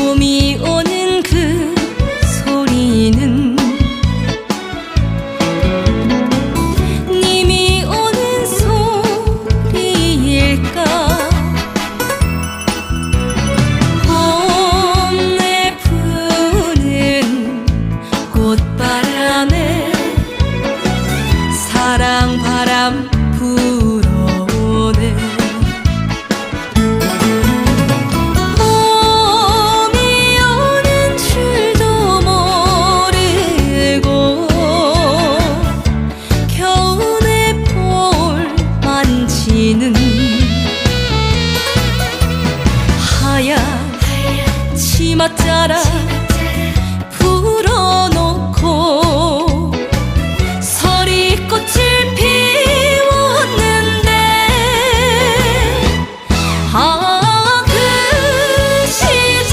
봄이 오는 그 소리는 님이 오는 소리일까? 봄에 부는 꽃바람에 사랑 바람 বাচ্চারা